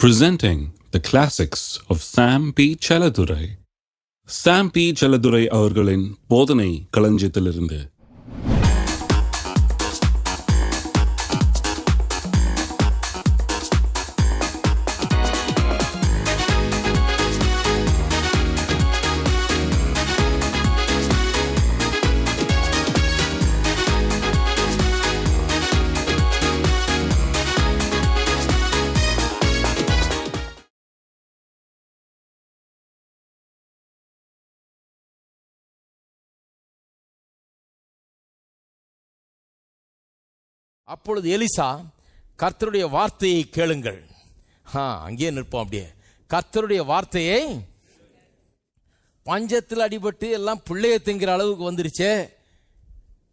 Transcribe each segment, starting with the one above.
presenting the classics of Sam P. Chaladurai. Sam P. Chaladurai அவர்களின் போதனை களஞ்சியத்திலிருந்து அப்பொழுது Elisha கர்த்தருடைய வார்த்தையை கேளுங்கள். ஆ அங்கேயே நிற்போம் அப்படியே. கர்த்தருடைய வார்த்தையை பஞ்சத்தில் அடிபட்டு எல்லாம் பிள்ளைய திங்கிற அளவுக்கு வந்துருச்சே.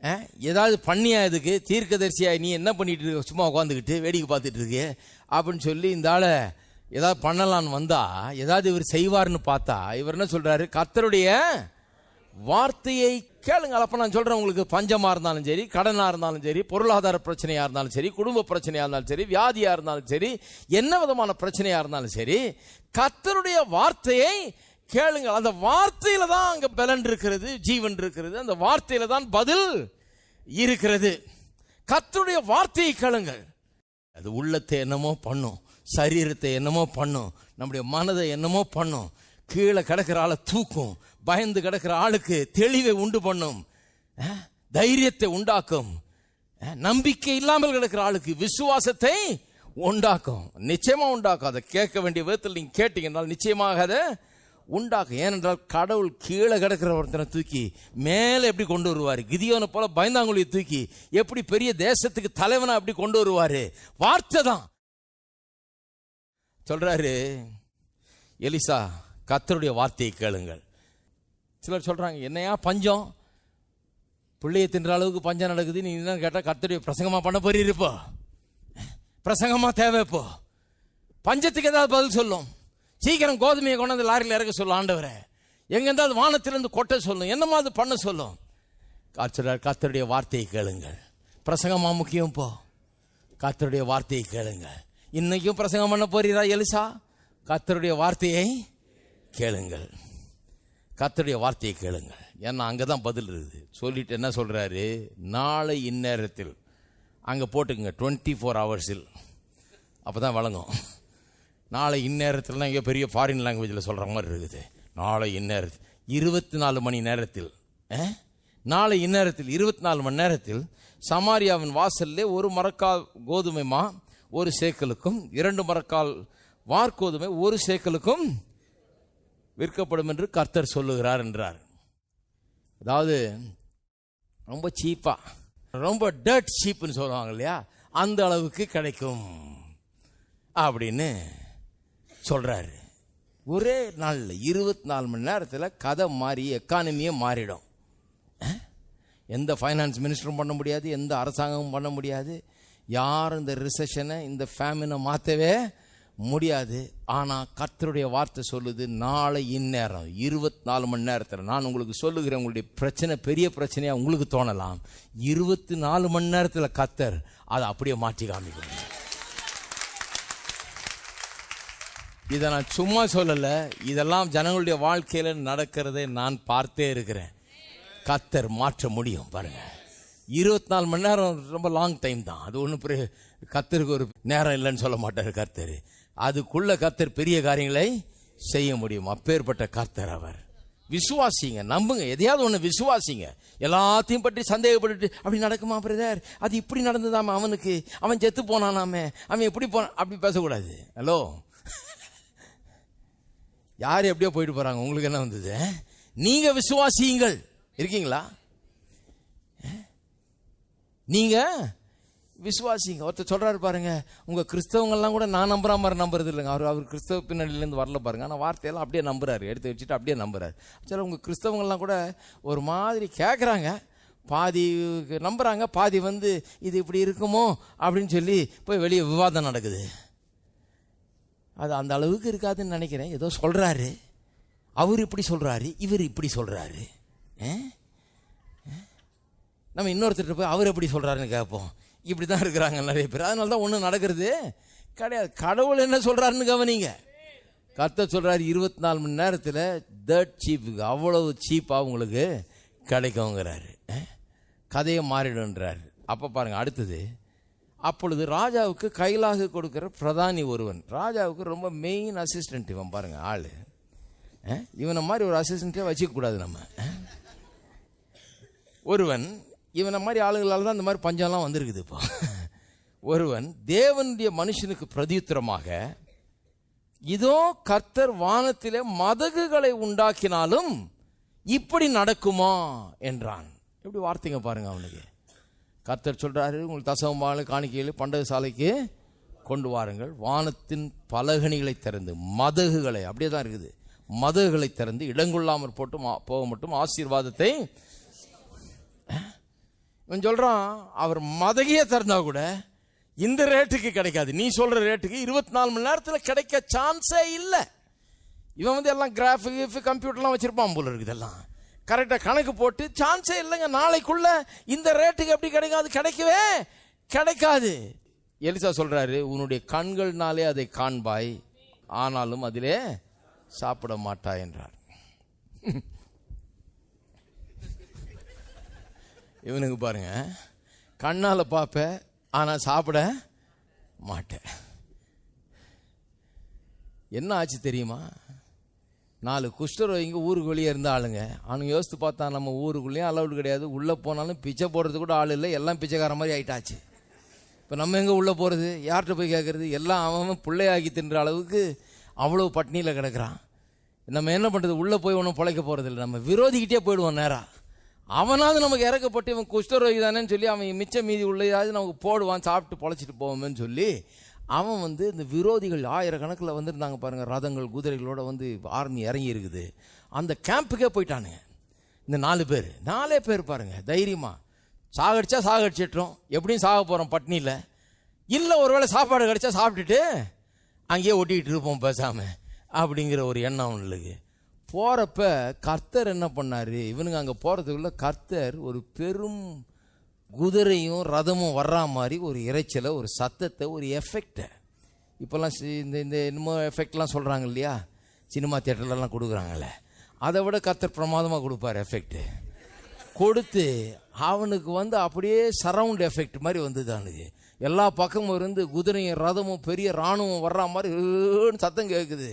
ஆ, ஏதாவது பண்ணியா இதுக்கு? தீர்க்கதரிசியா நீ என்ன பண்ணிட்டு இருக்க? சும்மா உட்காந்துக்கிட்டு வேடிக்கை பார்த்துட்டு இருக்கு அப்படின்னு சொல்லி இந்த ஆளை ஏதாவது பண்ணலான்னு வந்தா ஏதாவது இவர் செய்வார்னு பார்த்தா இவர் என்ன சொல்றாரு? கர்த்தருடைய வார்த்தையை கேளுங்க அப்ப நான் சொல்றேன் உங்களுக்கு பஞ்சமா இருந்தாலும் சரி கடனா இருந்தாலும் சரி பொருளாதார பிரச்சனையா இருந்தாலும் சரி குடும்ப பிரச்சனையா இருந்தாலும் சரி வியாதியா இருந்தாலும் சரி என்ன விதமான பிரச்சனையா இருந்தாலும் சரி கத்தருடைய வார்த்தையை கேளுங்கள் அந்த வார்த்தையில தான் அங்க பலன் இருக்கிறது ஜீவன் இருக்கிறது. அந்த வார்த்தையில தான் பதில் இருக்கிறது. கத்தருடைய வார்த்தையை கேளுங்கள் அது உள்ளத்தை என்னமோ பண்ணும் சரீரத்தை என்னமோ பண்ணும் நம்முடைய மனதை என்னமோ பண்ணும் கீழே கிடக்கிற ஆளை தூக்கும் பயந்து கிடக்கிற ஆளுக்கு தெளிவை உண்டு பண்ணும். தைரியத்தை உண்டாக்கும். நம்பிக்கை இல்லாமல் கிடக்கிற ஆளுக்கு விசுவாசத்தை உண்டாக்கும். நிச்சயமா உண்டாக்கும். அதை கேட்க வேண்டிய விதத்தில் நீங்க கேட்டீங்கன்னால் நிச்சயமாக அதை உண்டாக்கும். ஏனென்றால் கடவுள் கீழே கிடக்கிற ஒருத்தனை தூக்கி மேலே எப்படி கொண்டு வருவார்? கிதியோனை போல பயந்தாங்குழியை தூக்கி எப்படி பெரிய தேசத்துக்கு தலைவனா எப்படி கொண்டு வருவாரு? வார்த்தை தான். சொல்றாரு எலிசா கத்தருடைய வார்த்தையை கேளுங்கள். சிலர் சொல்கிறாங்க என்னையா பஞ்சம்? பிள்ளைய தின்ற அளவுக்கு பஞ்சம் நடக்குது. நீ என்ன கேட்டால் கர்த்தருடைய பிரசங்கமாக பண்ண போறீர் இப்போ தேவைப்போ தேவை இப்போ? பஞ்சத்துக்கு ஏதாவது பதில் சொல்லும். சீக்கிரம் கோதுமையை கொண்டாந்து லாரியில் இறக்க சொல்லும் ஆண்டவரே. எங்க இருந்தாவது வானத்திலிருந்து கொட்ட சொல்லும் என்னமா அது பண்ண சொல்லும்? காற்றுறார் கத்தருடைய வார்த்தையை கேளுங்கள். பிரசங்கமாக முக்கியம் இப்போ? கத்தருடைய வார்த்தையை கேளுங்கள். இன்னைக்கும் பிரசங்கம் பண்ண போறீரா எலிசா? கத்தருடைய வார்த்தையை கேளுங்கள். கத்தருடைய வார்த்தையை கேளுங்கள். ஏன்னா அங்கே தான் பதில் இருக்குது. சொல்லிட்டு என்ன சொல்கிறாரு நாளை இந்நேரத்தில் அங்கே போட்டுக்குங்க டுவெண்ட்டி ஃபோர் ஹவர்ஸில் அப்போ தான் வழங்கும் நாளை இந்நேரத்தில்னா இங்கே பெரிய ஃபாரின் லாங்குவேஜில் சொல்கிற மாதிரி இருக்குது. நாளை இந்நேரத்தில் இருபத்தி நாலு மணி நேரத்தில் நாளை இந்நேரத்தில் இருபத்தி நாலு மணி நேரத்தில் சமாரியாவின் வாசல்லே ஒரு மரக்கால் கோதுமைமா ஒரு சேக்கலுக்கும் இரண்டு மரக்கால் வார்கோதுமை ஒரு சேக்கலுக்கும் விற்கப்படும் என்று கர்த்தர் சொல்லுகிறார் என்றார். அதாவது ரொம்ப சீப்பா ரொம்ப டர்ட் சீப்புன்னு சொல்லுவாங்க இல்லையா? அந்த அளவுக்கு கிடைக்கும். அப்படின்னு சொல்றாரு. ஒரே நாளில் இருபத்தி நாலு மணி நேரத்தில் கதை மாறி எக்கானமியே மாறிடும். எந்த ஃபைனான்ஸ் மினிஸ்டரும் பண்ண முடியாது எந்த அரசாங்கமும் பண்ண முடியாது. யார் இந்த ரிசெஷனை இந்த ஃபேமினை மாற்றவே முடியாது. ஆனால் கர்த்தருடைய வார்த்தை சொல்லுது நாளை இந்நேரம். இருபத்தி நாலு மணி நேரத்தில் நான் உங்களுக்கு சொல்லுகிறேன் உங்களுடைய பிரச்சனை பெரிய பிரச்சனையாக உங்களுக்கு தோணலாம். இருபத்தி நாலு மணி நேரத்தில் கத்தர் அதை அப்படியே மாற்றி காமிக்கணும் இதை நான் சும்மா சொல்லலை இதெல்லாம் ஜனங்களுடைய வாழ்க்கையில் நடக்கிறதை நான் பார்த்தே இருக்கிறேன். கத்தர் மாற்ற முடியும் பாருங்கள் இருபத்தி நாலு மணி நேரம் ரொம்ப லாங் டைம் தான். அது ஒன்றும் பெரிய கத்தருக்கு ஒரு நேரம் இல்லைன்னு சொல்ல மாட்டார் கர்த்தர். அதுக்குள்ள கர்த்தர் பெரிய காரியங்களை செய்ய முடியும். அப்பேற்பட்ட கர்த்தர் அவர். விசுவாசிங்க நம்புங்க. எதையாவது ஒன்று விசுவாசிங்க. எல்லாத்தையும் பற்றி சந்தேகப்பட்டுட்டு அப்படி நடக்குமா பிரதர்? அது இப்படி நடந்ததாமா அவனுக்கு? அவன் செத்து போனானாமே? அவன் எப்படி போனான் அப்படி பேசக்கூடாது. ஹலோ? யார் எப்படியோ போயிட்டு போகிறாங்க உங்களுக்கு என்ன வந்தது நீங்கள் விசுவாசியுங்கள். இருக்கீங்களா? நீங்கள் விசுவாசிங்க. ஒருத்தர் சொல்கிறாரு பாருங்க உங்கள் கிறிஸ்தவங்கள்லாம் கூட நான் நம்புற மாதிரி நம்புறது இல்லைங்க. அவர் அவர் கிறிஸ்தவ பின்னணியிலேருந்து வரல பாருங்க. ஆனால் வார்த்தையெல்லாம் அப்படியே நம்புறாரு. எடுத்து வச்சுட்டு அப்படியே நம்புறாரு. சில உங்கள் கிறிஸ்தவங்கள்லாம் கூட ஒரு மாதிரி கேட்குறாங்க பாதி நம்புகிறாங்க பாதி வந்து இது இப்படி இருக்குமோ அப்படின்னு சொல்லி போய் வெளியே விவாதம் நடக்குது. அது அந்த அளவுக்கு இருக்காதுன்னு நினைக்கிறேன். ஏதோ சொல்கிறாரு அவர் இப்படி சொல்கிறாரு இவர் இப்படி சொல்கிறாரு ஆ? நம்ம இன்னொருத்தர் போய் அவர் எப்படி சொல்கிறாருன்னு கேட்போம். இப்படி தான் இருக்கிறாங்க நிறைய பேர். அதனால தான் ஒன்றும் நடக்கிறது கிடையாது. கடவுள் என்ன சொல்கிறாருன்னு கவனிங்க. கர்த்தர் சொல்கிறார் இருபத்தி நாலு மணி நேரத்தில் தேர்ட் சீப்புக்கு அவ்வளவு சீப்பாக உங்களுக்கு கிடைக்குங்கிறாரு கதையை மாறிடுன்றார் அப்போ பாருங்கள் அடுத்தது அப்பொழுது ராஜாவுக்கு கைலாக கொடுக்குற பிரதானி ஒருவன். ராஜாவுக்கு ரொம்ப மெயின் அசிஸ்டன்ட் இவன் பாருங்கள் ஆள். இவனை மாதிரி ஒரு அசிஸ்டண்ட்டே வச்சுக்கக்கூடாது நம்ம. ஒருவன் இவனை மாதிரி ஆளுங்களால தான் இந்த மாதிரி பஞ்சம்லாம் வந்திருக்குது இப்போ. ஒருவன் தேவனுடைய மனுஷனுக்கு பிரதியுத்திரமாக இதோ கர்த்தர் வானத்திலே மதகுகளை உண்டாக்கினாலும் இப்படி நடக்குமா என்றான். எப்படி வார்த்தைங்க பாருங்க அவனுக்கு. கர்த்தர் சொல்கிறாரு உங்களுக்கு தசவமான காணிக்கையில் பண்டக சாலைக்கு கொண்டு வாருங்கள். வானத்தின் பலகணிகளை திறந்து மதகுகளை அப்படியே தான் இருக்குது. மதகுகளை திறந்து இடங்கொள்ளாமற் போட்டும் போக மட்டும் ஆசீர்வாதத்தை இவன் சொல்கிறான் அவர் மதகியே திறந்தா கூட இந்த ரேட்டுக்கு கிடைக்காது. நீ சொல்கிற ரேட்டுக்கு இருபத்தி நாலு மணி நேரத்தில் கிடைக்க சான்ஸே இல்லை. இவன் வந்து எல்லாம் கிராஃபு கிஃபு கம்ப்யூட்டர்லாம் வச்சுருப்பான் போல இருக்குது எல்லாம். கரெக்டாக கணக்கு போட்டு சான்ஸே இல்லைங்க. நாளைக்குள்ள இந்த ரேட்டுக்கு எப்படி கிடைக்காது? கிடைக்கவே கிடைக்காது. எலிசா சொல்கிறாரு உன்னுடைய கண்கள்னாலே அதை காண்பாய். ஆனாலும் அதிலே சாப்பிட மாட்டாய் என்றார். இவனுக்கு பாருங்க கண்ணால் பார்ப்பேன் ஆனால் சாப்பிட மாட்டேன் என்ன ஆச்சு தெரியுமா? நாலு குஷ்டரோகிங்க ஊருக்கு வெளியே இருந்த ஆளுங்க. அவனுங்க யோசித்து பார்த்தா நம்ம ஊருக்குள்ளேயும் அலவுடு கிடையாது. உள்ளே போனாலும் பிச்சை போடுறது கூட ஆள் இல்லை. எல்லாம் பிச்சைக்கார மாதிரி ஆயிட்டாச்சு. இப்போ நம்ம எங்கே உள்ளே போகிறது யார்கிட்ட போய் கேட்குறது எல்லாம் அவன் பிள்ளையாக்கி தின்ற அளவுக்கு அவ்வளோ பட்னியில் கிடக்குறான். நம்ம என்ன பண்ணுறது உள்ளே போய் ஒன்றும் பிழைக்க போகிறது இல்லை நம்ம விரோதிக்கிட்டே போயிடுவோம் நேராக அவனாவது நமக்கு இறக்கப்பட்டு இவன் குஷ்டரோகி தானேன்னு சொல்லி அவன் மிச்ச மீதி உள்ளதாவது நமக்கு போடுவான் சாப்பிட்டு பொழைச்சிட்டு போவோம்னு சொல்லி அவன் வந்து இந்த விரோதிகள் ஆயிரக்கணக்கில் வந்துருந்தாங்க பாருங்க. ரதங்கள் குதிரைகளோட வந்து ஆர்மி இறங்கி இருக்குது. அந்த கேம்புக்கே போயிட்டானுங்க. இந்த நாலு பேர். நாலே பேர் பாருங்க. தைரியமா. சாகடிச்சா சாகடிச்சிட்டோம் எப்படியும் சாக போகிறோம் பட்னியில் இல்லை ஒருவேளை சாப்பாடு கிடைச்சா சாப்பிட்டுட்டு அங்கேயே ஒட்டிக்கிட்டு இருப்போம் பேசாமல் அப்படிங்கிற ஒரு எண்ணம் அவனுக்கு. போகிறப்ப கர்த்தர் என்ன பண்ணார்? இவனுங்க அங்கே போகிறதுக்குள்ள கர்த்தர் ஒரு பெரும் குதிரையும் ரதமும் வர்ற மாதிரி ஒரு இறைச்சலை ஒரு சத்தத்தை ஒரு எஃபெக்டை இப்போல்லாம் சி- இந்த இந்த என்னமோ எஃபெக்ட்லாம் சொல்கிறாங்க இல்லையா? சினிமா தேட்டர்லலாம் கொடுக்குறாங்கல்ல. அதை விட கர்த்தர் பிரமாதமாக கொடுப்பார் எஃபெக்ட்டு கொடுத்து அவனுக்கு வந்து அப்படியே சரவுண்ட் எஃபெக்ட் மாதிரி வந்தது அவனுக்கு. எல்லா பக்கமும் இருந்து குதிரையும் ரதமும் பெரிய இராணுவம் வர்ற மாதிரி சத்தம் கேட்குது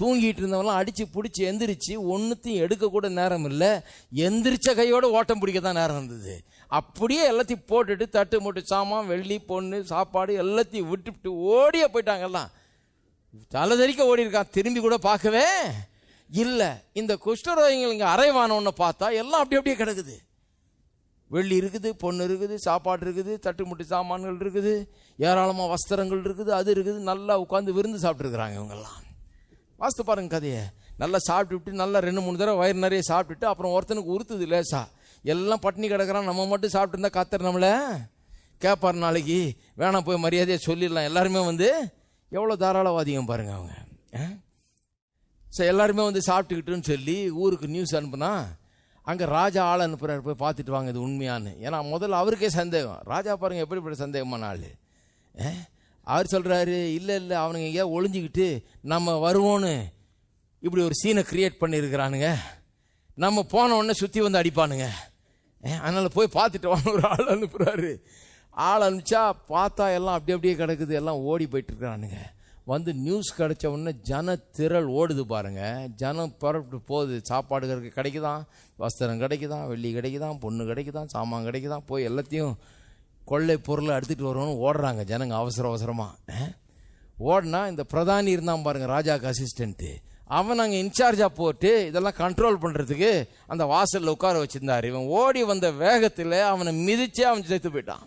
தூங்கிட்டு இருந்தவங்களாம் அடித்து பிடிச்சி எந்திரிச்சு ஒன்றுத்தையும் எடுக்கக்கூட நேரம் இல்லை. எந்திரிச்ச கையோடு ஓட்டம் பிடிக்க தான் நேரம் இருந்தது. அப்படியே எல்லாத்தையும் போட்டுட்டு தட்டு மூட்டு சாமான் வெள்ளி பொண்ணு சாப்பாடு எல்லாத்தையும் விட்டுவிட்டு ஓடியே போயிட்டாங்க எல்லாம். ஓடி இருக்கான் திரும்பி கூட பார்க்கவே இல்லை. இந்த குஷ்டரோகிகள் இங்கே அரைவானவன்னு பார்த்தா எல்லாம் அப்படி அப்படியே கிடக்குது. வெள்ளி இருக்குது பொண்ணு இருக்குது சாப்பாடு இருக்குது தட்டு தட்டுமுட்டு சாமான்கள் இருக்குது ஏராளமாக வஸ்திரங்கள் இருக்குது அது இருக்குது. நல்லா உட்காந்து விருந்து சாப்பிட்ருக்குறாங்க இவங்கெல்லாம். வாஸ்து பாருங்க கதையை. நல்லா சாப்பிட்டுட்டு நல்லா ரெண்டு மூணு தடவை வயிறு நிறைய சாப்பிட்டுட்டு அப்புறம் ஒருத்தனுக்கு உறுத்துது லேசா. எல்லாம் பட்டினி கிடக்கிறான் நம்ம மட்டும் சாப்பிட்டு இருந்தா கத்தர் நம்மளை? கேட்பார் நாளைக்கு. வேணாம் போய் மரியாதையை சொல்லிடலாம். எல்லாருமே வந்து எவ்வளோ தாராளவாதிங்க பாருங்க அவங்க. ஆ? ஸோ எல்லாருமே வந்து சாப்பிட்டுக்கிட்டுன்னு சொல்லி ஊருக்கு நியூஸ் அனுப்புனா அங்கே ராஜா ஆள் அனுப்புகிறார் போய் பார்த்துட்டு வாங்க இது உண்மையான்னு. ஏன்னா முதல்ல அவருக்கே சந்தேகம். ராஜா பாருங்கள் எப்படிப்பட்ட சந்தேகமான ஆள்? அவர் சொல்கிறாரு இல்லை இல்லை அவனுங்க எங்கேயா ஒளிஞ்சிக்கிட்டு நம்ம வருவோன்னு. இப்படி ஒரு சீனை கிரியேட் பண்ணியிருக்கிறானுங்க. நம்ம போன உடனே சுற்றி வந்து அடிப்பானுங்க. அதனால் போய் பார்த்துட்டு வாங்க ஒரு ஆள் அனுப்புகிறாரு ஆள் அனுப்பிச்சா பார்த்தா எல்லாம் அப்படி அப்படியே கிடக்குது எல்லாம் ஓடி போயிட்டு இருக்கிறானுங்க. வந்து நியூஸ் கிடைச்ச உடனே ஜன திரள் ஓடுது பாருங்க. ஜனம் புறப்பட்டு போகுது. சாப்பாடு கிடைக்குதான் வஸ்திரம் கிடைக்குதான் வெள்ளி கிடைக்குதான் பொண்ணு கிடைக்குதான் சாமான் கிடைக்குதான் போய் எல்லாத்தையும் கொள்ளை பொருளை எடுத்துகிட்டு வருவோன்னு ஓடுறாங்க ஜனங்க அவசர அவசரமாக ஓடினா இந்த பிரதானி இருந்தான் பாருங்கள் ராஜாக்கு அசிஸ்டண்ட்டு அவன் அங்கே இன்சார்ஜாக போட்டு இதெல்லாம் கண்ட்ரோல் பண்ணுறதுக்கு அந்த வாசலில் உட்கார வச்சுருந்தார். இவன் ஓடி வந்த வேகத்தில் அவனை மிதிச்சே அவன் செத்து போயிட்டான்.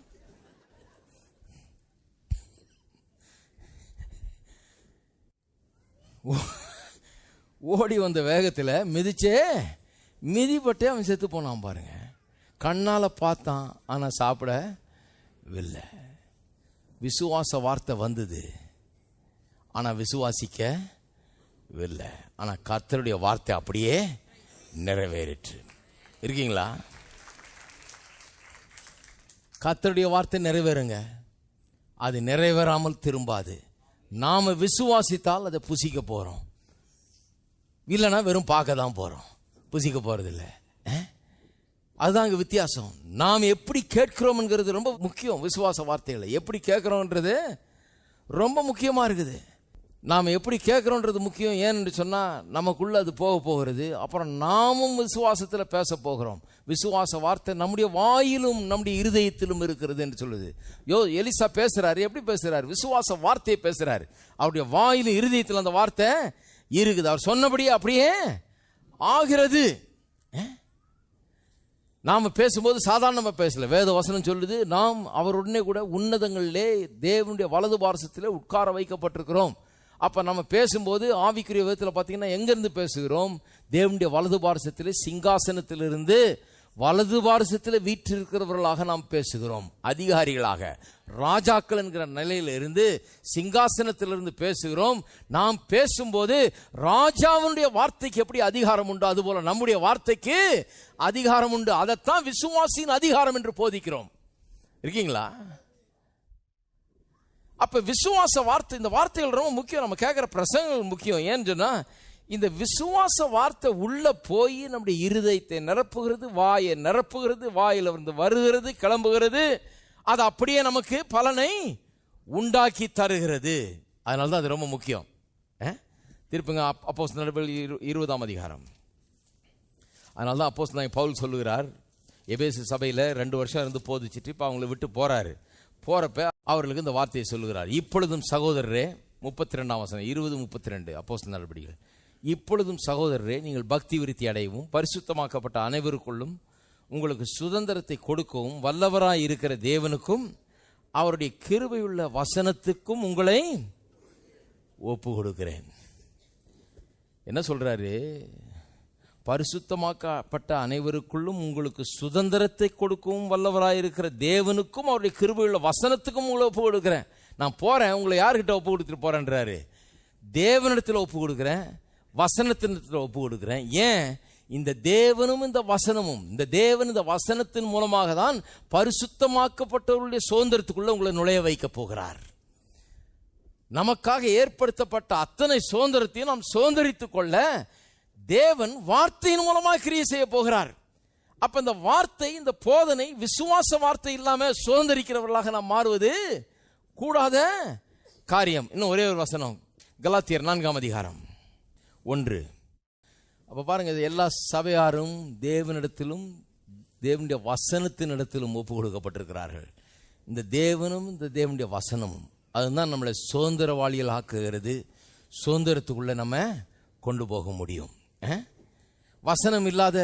ஓடி வந்த வேகத்தில் மிதிச்சே மிதிப்பட்டே அவன் செத்து போனான் பாருங்க. கண்ணால் பார்த்தான் ஆனால் சாப்பிடவில்லை. விசுவாச வார்த்தை வந்தது ஆனால் விசுவாசிக்க இல்லை ஆனால் கர்த்தருடைய வார்த்தை அப்படியே நிறைவேறிற்று. இருக்கீங்களா? கர்த்தருடைய வார்த்தை நிறைவேறுங்க. அது நிறைவேறாமல் திரும்பாது. நாம விசுவாசித்தால் அதை புசிக்க போறோம். இல்லைன்னா வெறும் பார்க்க தான் போறோம். புசிக்க போகிறதில்ல அதுதான் அங்க வித்தியாசம். நாம் எப்படி கேட்கிறோம்ங்கிறது ரொம்ப முக்கியம். விசுவாச வார்த்தைகளை எப்படி கேட்குறோன்றது ரொம்ப முக்கியமாக இருக்குது. நாம் எப்படி கேட்குறோன்றது முக்கியம். ஏன்னு சொன்னால் நமக்குள்ளே அது போக போகிறது. அப்புறம் நாமும் விசுவாசத்தில் பேச போகிறோம். விசுவாச வார்த்தை நம்முடைய வாயிலும் நம்முடைய இருதயத்திலும் இருக்கிறது என்று சொல்லுது. யோ எலிசா பேசுகிறாரு எப்படி பேசுகிறாரு விசுவாச வார்த்தையை பேசுகிறாரு அவருடைய வாயிலும் இருதயத்தில் அந்த வார்த்தை இருக்குது. அவர் சொன்னபடியே அப்படியே ஆகிறது. நாம் பேசும்போது சாதாரணமாக பேசல. வேத வசனம் சொல்லுது நாம் அவருடனே கூட உன்னதங்களிலே தேவனுடைய வலது பாரசத்தில் உட்கார வைக்கப்பட்டிருக்கிறோம். அப்போ நம்ம பேசும்போது ஆவிக்குரிய விதத்தில் பார்த்தீங்கன்னா எங்கேருந்து பேசுகிறோம்? தேவனுடைய வலது பாரசத்தில் சிங்காசனத்திலிருந்து வலது பாரசத்தில் வீற்றிருக்கிறவர்களாக நாம் பேசுகிறோம். அதிகாரிகளாக. ராஜாக்கள் என்கிற நிலையிலிருந்து சிங்காசனத்திலிருந்து பேசுகிறோம். நாம் பேசும்போது ராஜாவுடைய வார்த்தைக்கு எப்படி அதிகாரம் உண்டு? அதுபோல நம்முடைய வார்த்தைக்கு அதிகாரம் உண்டு. அதைத்தான் விசுவாசியின் அதிகாரம் என்று போதிக்கிறோம். இருக்கீங்களா? அப்போ விசுவாச வார்த்தை இந்த வார்த்தைகள் ரொம்ப முக்கியம். நம்ம கேட்குற பிரசங்கங்கள் முக்கியம். ஏன்னு சொன்னால் இந்த விசுவாச வார்த்தை உள்ளே போய் நம்முடைய இருதயத்தை நிரப்புகிறது வாயை நிரப்புகிறது வாயில் இருந்து வருகிறது கிளம்புகிறது. அது அப்படியே நமக்கு பலனை உண்டாக்கி தருகிறது. அதனால தான் அது ரொம்ப முக்கியம். அஹ்? திருப்புங்க அப்போ நடவடிக்கை இருபதாம் அதிகாரம். அதனால தான் அப்போஸ் நான் பவுல் சொல்லுகிறார் எபேசு சபையில் ரெண்டு வருஷம் இருந்து போதிச்சிட்டு இப்போ அவங்கள விட்டு போகிறாரு போகிறப்ப அவர்களுக்கு இந்த வார்த்தையை சொல்லுகிறார். இப்பொழுதும் சகோதரரே முப்பத்தி ரெண்டாம் வசனம் இருபது முப்பத்தி ரெண்டு அப்போஸ் நடவடிக்கைகள் இப்பொழுதும் சகோதரரே நீங்கள் பக்தி விருத்தி அடையவும் பரிசுத்தமாக்கப்பட்ட அனைவருக்குள்ளும் உங்களுக்கு சுதந்திரத்தை கொடுக்கவும் வல்லவராய் இருக்கிற தேவனுக்கும் அவருடைய கிருபையுள்ள வசனத்துக்கும் உங்களை ஒப்பு கொடுக்கிறேன் என்ன சொல்றாரு? பரிசுத்தமாக்கப்பட்ட அனைவருக்குள்ளும் உங்களுக்கு சுதந்திரத்தை கொடுக்கவும் வல்லவராயிருக்கிற தேவனுக்கும் அவருடைய கிருபையுள்ள வசனத்துக்கும் உங்களை ஒப்பு கொடுக்குறேன். நான் போகிறேன் உங்களை யார்கிட்ட ஒப்பு கொடுத்துட்டு போகிறேன்றாரு தேவனிடத்தில் ஒப்பு கொடுக்குறேன் வசனத்தினத்தில் ஒப்பு கொடுக்குறேன். ஏன்? இந்த தேவனும் இந்த வசனமும் இந்த தேவன் இந்த வசனத்தின் மூலமாக தான் பரிசுத்தமாக்கப்பட்டவருடைய சுதந்திரத்துக்குள்ளே உங்களை நுழைய வைக்க போகிறார். நமக்காக ஏற்படுத்தப்பட்ட அத்தனை சுதந்திரத்தையும் நாம் சுதந்திரித்து கொள்ள தேவன் வார்த்தையின் மூலமாக கிரியை செய்ய போகிறார். அப்ப இந்த வார்த்தை இந்த போதனை விசுவாச வார்த்தை இல்லாம சுதந்திரிக்கிறவர்களாக நாம் மாறுவது கூடாத காரியம். இன்னும் ஒரே ஒரு வசனம். கலாத்தியர் நான்காம் அதிகாரம். ஒன்று. அப்ப பாருங்க இது எல்லா சபையாரும் தேவனிடத்திலும் தேவனுடைய வசனத்தினிடத்திலும் ஒப்பு கொடுக்கப்பட்டிருக்கிறார்கள். இந்த தேவனும் இந்த தேவனுடைய வசனமும் அதுதான் நம்மளை சுதந்திரவாளிகள் ஆக்குகிறது சுதந்திரத்துக்குள்ள நம்ம கொண்டு போக முடியும். வசனம் இல்லாத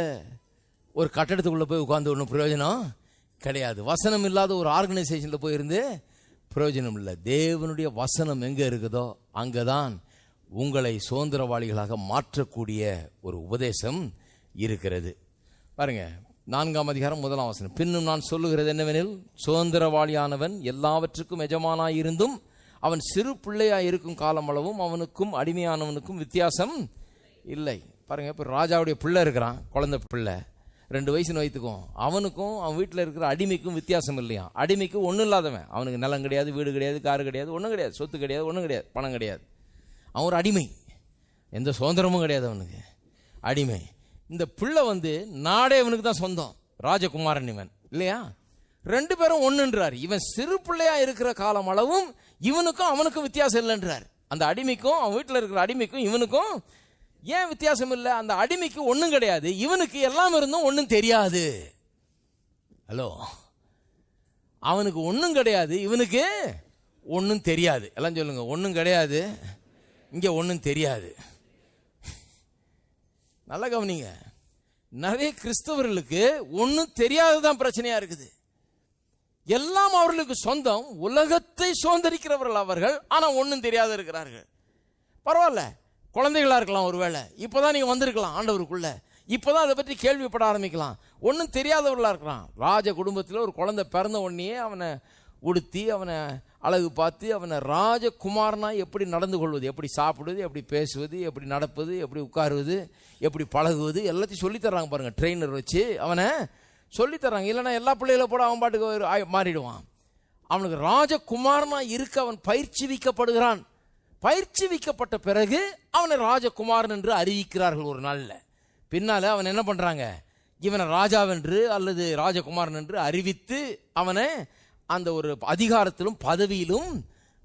ஒரு கட்டடத்துக்குள்ளே போய் உட்காந்து ஒன்றும் பிரயோஜனம் கிடையாது. வசனம் இல்லாத ஒரு ஆர்கனைசேஷனில் போயிருந்து பிரயோஜனம் இல்லை. தேவனுடைய வசனம் எங்கே இருக்குதோ அங்கே தான் உங்களை சுதந்திரவாளிகளாக மாற்றக்கூடிய ஒரு உபதேசம் இருக்கிறது. பாருங்க நான்காம் அதிகாரம் முதலாம் வசனம். பின்னும் நான் சொல்லுகிறது என்னவெனில் சுதந்திரவாளியானவன் எல்லாவற்றுக்கும் எஜமானாய் இருந்தும் அவன் சிறு பிள்ளையாக இருக்கும் காலம் அளவும் அவனுக்கும் அடிமையானவனுக்கும் வித்தியாசம் இல்லை. பாருங்கள் இப்போ ராஜாவுடைய பிள்ளை இருக்கிறான் குழந்தை பிள்ளை. ரெண்டு வயசுன்னு வைத்துக்கும் அவனுக்கும் அவன் வீட்டில் இருக்கிற அடிமைக்கும் வித்தியாசம் இல்லையா? அடிமைக்கு ஒன்றும் இல்லாதவன். அவனுக்கு நிலம் கிடையாது வீடு கிடையாது காரு கிடையாது ஒன்றும் கிடையாது சொத்து கிடையாது ஒன்றும் கிடையாது பணம் கிடையாது. அவன் ஒரு அடிமை. எந்த சுதந்திரமும் கிடையாது அவனுக்கு. அடிமை. இந்த பிள்ளை வந்து நாடே இவனுக்கு தான் சொந்தம். ராஜகுமாரன் இவன். இல்லையா? ரெண்டு பேரும் ஒன்றுன்றார் இவன் சிறு பிள்ளையாக இருக்கிற காலம் அளவும் இவனுக்கும் அவனுக்கும் வித்தியாசம் இல்லைன்றார். அந்த அடிமைக்கும் அவன் வீட்டில் இருக்கிற அடிமைக்கும் இவனுக்கும் ஏன் வித்தியாசம் இல்லை அந்த அடிமைக்கு ஒன்றும் கிடையாது. இவனுக்கு எல்லாம் இருந்தும் ஒன்றும் தெரியாது. ஹலோ அவனுக்கு ஒன்றும் கிடையாது. இவனுக்கு ஒன்றும் தெரியாது. எல்லாம் சொல்லுங்க. ஒன்றும் கிடையாது. இங்கே ஒன்றும் தெரியாது. நல்லா கவனிங்க. நிறைய கிறிஸ்தவர்களுக்கு ஒன்றும் தெரியாததான் பிரச்சனையாக இருக்குது. எல்லாம் அவர்களுக்கு சொந்தம். உலகத்தை சுதந்திரிக்கிறவர்கள் அவர்கள். ஆனால் ஒன்றும் தெரியாத இருக்கிறார்கள். பரவாயில்ல. குழந்தைகளாக இருக்கலாம் ஒருவேளை. இப்போ தான் நீங்கள் வந்திருக்கலாம் ஆண்டவருக்குள்ள. இப்போதான் அதை பற்றி கேள்விப்பட ஆரம்பிக்கலாம். ஒன்றும் தெரியாதவர்களாக இருக்கிறான் ராஜ குடும்பத்தில் ஒரு குழந்தை பிறந்த உடனே அவனை உடுத்தி அவனை அழகு பார்த்து அவனை ராஜகுமாரனா எப்படி நடந்து கொள்வது? எப்படி சாப்பிடுவது? எப்படி பேசுவது? எப்படி நடப்பது? எப்படி உட்காருவது? எப்படி பழகுவது? எல்லாத்தையும் சொல்லித்தர்றாங்க பாருங்கள் பாருங்க ட்ரெயினர் வச்சு. அவனை சொல்லித்தர்றாங்க இல்லைனா இல்லைன்னா எல்லா பிள்ளைகளை போட அவன் பாட்டுக்கு மாறிடுவான். அவனுக்கு ராஜகுமாரனா இருக்க அவன் பயிற்சிவிக்கப்படுகிறான் பயிற்சிவிக்கப்பட்ட பிறகு அவனை ராஜகுமாரன் என்று அறிவிக்கிறார்கள் ஒரு நாளில். பின்னால் அவன் என்ன பண்ணுறாங்க இவனை ராஜாவென்று அல்லது ராஜகுமாரன் என்று அறிவித்து அவனை அந்த ஒரு அதிகாரத்திலும் பதவியிலும்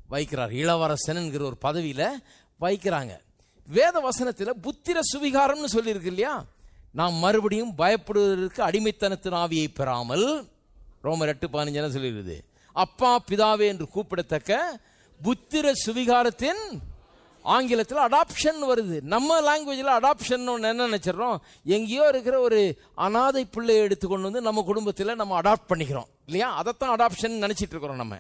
வைக்கிறார். இளவரசன் என்கிற ஒரு பதவியில் வைக்கிறாங்க. வேத வசனத்தில் புத்திர சுவிகாரம்னு சொல்லியிருக்கு இல்லையா? நாம் மறுபடியும் பயப்படுவதற்கு அடிமைத்தனத்தின் ஆவியை பெறாமல் ரோமர் எட்டு பதினஞ்சு என்ன சொல்லியிருக்குது. அப்பா பிதாவே என்று கூப்பிடத்தக்க புத்திர சுவிகாரத்தின் ஆங்கிலத்தில் அடாப்ஷன் வருது. நம்ம லாங்குவேஜில் அடாப்ஷன் ஒன்று என்ன நினைச்சிடறோம்? எங்கேயோ இருக்கிற ஒரு அனாதை பிள்ளையை எடுத்துக்கொண்டு வந்து நம்ம குடும்பத்தில் நம்ம அடாப்ட் பண்ணிக்கிறோம். இல்லையா? அதைத்தான் அடாப்ஷன் நினச்சிட்டு இருக்கிறோம் நம்ம.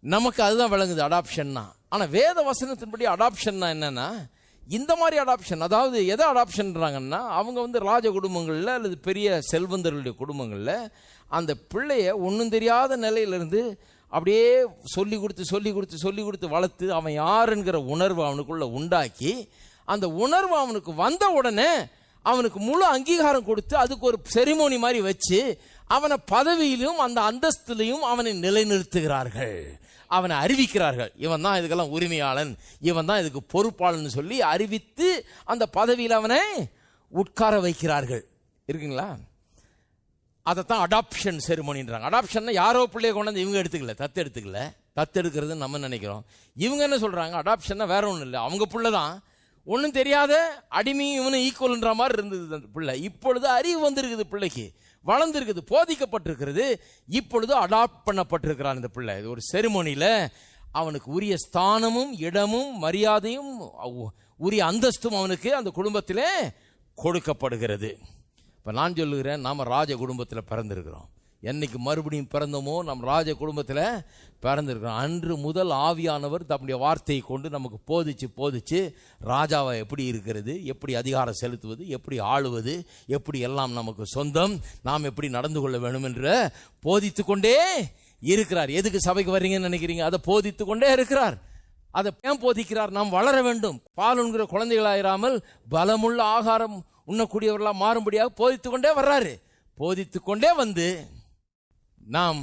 நமக்கு அதுதான் விளங்குது அடாப்ஷன்னா ஆனால் வேத வசனத்தின்படி அடாப்ஷன்னா என்னென்னா இந்த மாதிரி அடாப்ஷன் அதாவது எதை அடாப்ஷன்றாங்கன்னா அவங்க வந்து ராஜ குடும்பங்களில் அல்லது பெரிய செல்வந்தர்களுடைய குடும்பங்களில் அந்த பிள்ளைய ஒன்றும் தெரியாத நிலையிலிருந்து அப்படியே சொல்லி கொடுத்து சொல்லி கொடுத்து சொல்லி கொடுத்து வளர்த்து அவன் யாருங்கிற உணர்வு அவனுக்குள்ள உண்டாக்கி அந்த உணர்வு அவனுக்கு வந்த உடனே அவனுக்கு முழு அங்கீகாரம் கொடுத்து அதுக்கு ஒரு செரிமோனி மாதிரி வச்சு அவனை பதவியிலும் அந்த அந்தஸ்திலையும் அவனை நிலைநிறுத்துகிறார்கள். அவனை அறிவிக்கிறார்கள். இவன் தான் இதுக்கெல்லாம் உரிமையாளன். இவன் தான் இதுக்கு பொறுப்பாளன் சொல்லி அறிவித்து அந்த பதவியில் அவனை உட்கார வைக்கிறார்கள். இருக்குங்களா? அதை தான் அடாப்ஷன் செருமனின்றாங்க அடாப்ஷன்னா யாரோ பிள்ளைய கொண்டாந்து இவங்க எடுத்துக்கல தத்து எடுத்துக்கல. தத்து எடுக்கிறது நம்ம நினைக்கிறோம். இவங்க என்ன சொல்கிறாங்க அடாப்ஷன்னா வேற ஒன்றும் இல்லை. அவங்க பிள்ளை தான். ஒன்றும் தெரியாத அடிமையும் இவனும் ஈக்குவல்ன்ற மாதிரி இருந்தது அந்த பிள்ளை. இப்பொழுது அறிவு வந்திருக்குது பிள்ளைக்கு. வளர்ந்துருக்குது போதிக்கப்பட்டிருக்கிறது. இப்பொழுது அடாப்ட் பண்ணப்பட்டிருக்கிறான் இந்த பிள்ளை. இது ஒரு செருமனியில் அவனுக்கு உரிய ஸ்தானமும் இடமும் மரியாதையும் உரிய அந்தஸ்தும் அவனுக்கு அந்த குடும்பத்திலே கொடுக்கப்படுகிறது. இப்போ நான் சொல்லுகிறேன் நாம் ராஜ குடும்பத்தில் பிறந்திருக்கிறோம். என்னைக்கு மறுபடியும் பிறந்தோமோ நம் ராஜ குடும்பத்தில் பிறந்திருக்கிறோம். அன்று முதல் ஆவியானவர் தம்முடைய வார்த்தையை கொண்டு நமக்கு போதிச்சு போதிச்சு ராஜாவை எப்படி இருக்கிறது எப்படி அதிகாரம் செலுத்துவது எப்படி ஆளுவது எப்படி எல்லாம் நமக்கு சொந்தம் நாம் எப்படி நடந்து கொள்ள வேண்டும் என்று போதித்து கொண்டே இருக்கிறார். எதுக்கு சபைக்கு வர்றீங்கன்னு நினைக்கிறீங்க? அதை போதித்து கொண்டே இருக்கிறார். அதை ஏன் போதிக்கிறார்? நாம் வளர வேண்டும். பால் உண்கிற குழந்தைகளாயிராமல் பலமுள்ள ஆகாரம் உண்ணக்கூடியவர்களாக மாறும்படியாக போதித்து கொண்டே வர்றாரு. போதித்து கொண்டே வந்து நாம்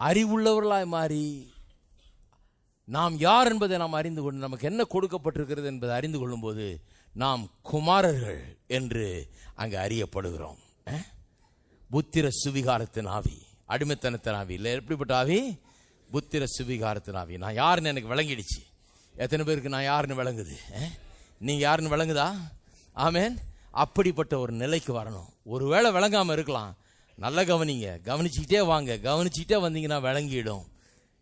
அறிவுள்ளவர்களாய் மாறி நாம் யார் என்பதை நாம் அறிந்து கொண்டு நமக்கு என்ன கொடுக்கப்பட்டிருக்கிறது என்பதை அறிந்து கொள்ளும்போது நாம் குமாரர்கள் என்று அங்கே அறியப்படுகிறோம். புத்திர சுவிகாரத்தின் ஆவி அடிமைத்தனத்தின் ஆவி இல்லை. எப்படிப்பட்ட ஆவி? புத்திர சுவிகாரத்தின் ஆவி. நான் யாருன்னு எனக்கு விளங்கிடுச்சு. எத்தனை பேருக்கு நான் யாருன்னு விளங்குது? நீங்கள் யாருன்னு விளங்குதா? ஆமென். அப்படிப்பட்ட ஒரு நிலைக்கு வரணும். ஒருவேளை விளங்காமல் இருக்கலாம். நல்லா கவனிங்க. கவனிச்சுக்கிட்டே வாங்க. கவனிச்சுக்கிட்டே வந்தீங்கன்னா விளங்கிடும்.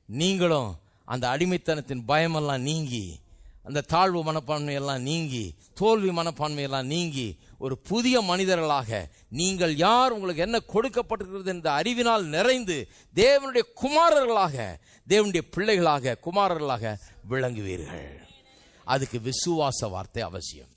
நீங்களும் அந்த அடிமைத்தனத்தின் பயமெல்லாம் நீங்கி அந்த தாழ்வு மனப்பான்மையெல்லாம் நீங்கி தோல்வி மனப்பான்மையெல்லாம் நீங்கி ஒரு புதிய மனிதர்களாக நீங்கள் யார் உங்களுக்கு என்ன கொடுக்கப்பட்டிருக்கிறது என்ற அறிவினால் நிறைந்து தேவனுடைய குமாரர்களாக தேவனுடைய பிள்ளைகளாக குமாரர்களாக விளங்குவீர்கள். அதுக்கு விசுவாச வார்த்தை அவசியம்.